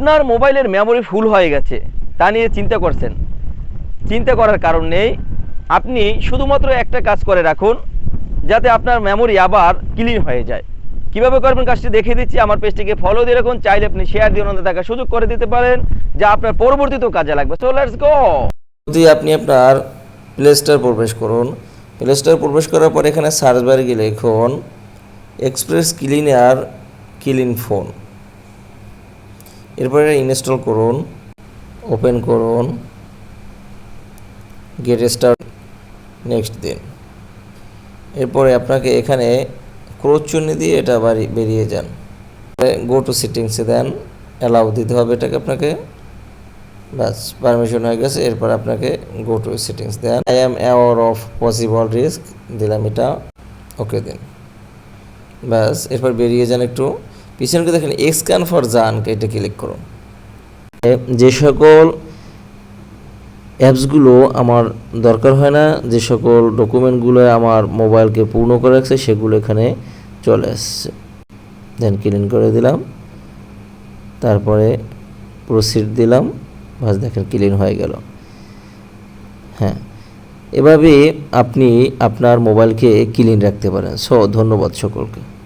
আপনার মোবাইলের মেমোরি ফুল হয়ে গেছে, তা নিয়ে চিন্তা করছেন। চিন্তা করার কারণ নেই, আপনি শুধুমাত্র একটা কাজ করে রাখুন, যাতে আপনার মেমোরি আবার ক্লিন হয়ে যায়। কীভাবে করবেন কাজটি দেখিয়ে দিচ্ছি, আমার পেজটিকে ফলো দিয়ে রাখুন, চাইলে আপনি শেয়ার দিয়ে অন্যদের দেখার সুযোগ করে দিতে পারেন, যা আপনার পরবর্তীতেও কাজে লাগবে। সো লেটস গো যদি আপনি আপনার প্লে স্টোর প্রবেশ করুন প্লে স্টোর প্রবেশ করার পর এখানে সার্চ বারে গিয়ে লিখুন এক্সপ্রেস ক্লিনার ক্লিন ফোন এরপরে ইনস্টল করুন, ওপেন করুন গেট স্টার্ট নেক্সট দিন। এরপরে আপনাকে এখানে ক্রোচ চিহ্ন দিয়ে এটা বাড়ি, বেরিয়ে যান। গো টু সেটিংসে দেন অ্যালাউ দিতে হবে এটাকে আপনাকে। ব্যাস পারমিশন হয়ে গেছে, এরপর আপনাকে go to settings then. I am aware of possible risk দিলাম এটা ওকে দিন। ব্যাস, এরপর বেরিয়ে যান একটু। পিছনকে দেখেন এক্সক্যান ফর জানকে এটা ক্লিক করুন। যে সকল অ্যাপসগুলো আমার দরকার হয় না, যে সকল ডকুমেন্টগুলো আমার মোবাইলকে পূর্ণ করে রাখছে, সেগুলো এখানে চলে আসছে। দেন ক্লিন করে দিলাম। তারপরে প্রসিড দিলাম। বাস দেখেন ক্লিন হয়ে গেল। হ্যাঁ। এভাবে আপনি আপনার মোবাইলকে ক্লিন রাখতে পারেন। সো ধন্যবাদ সকলকে।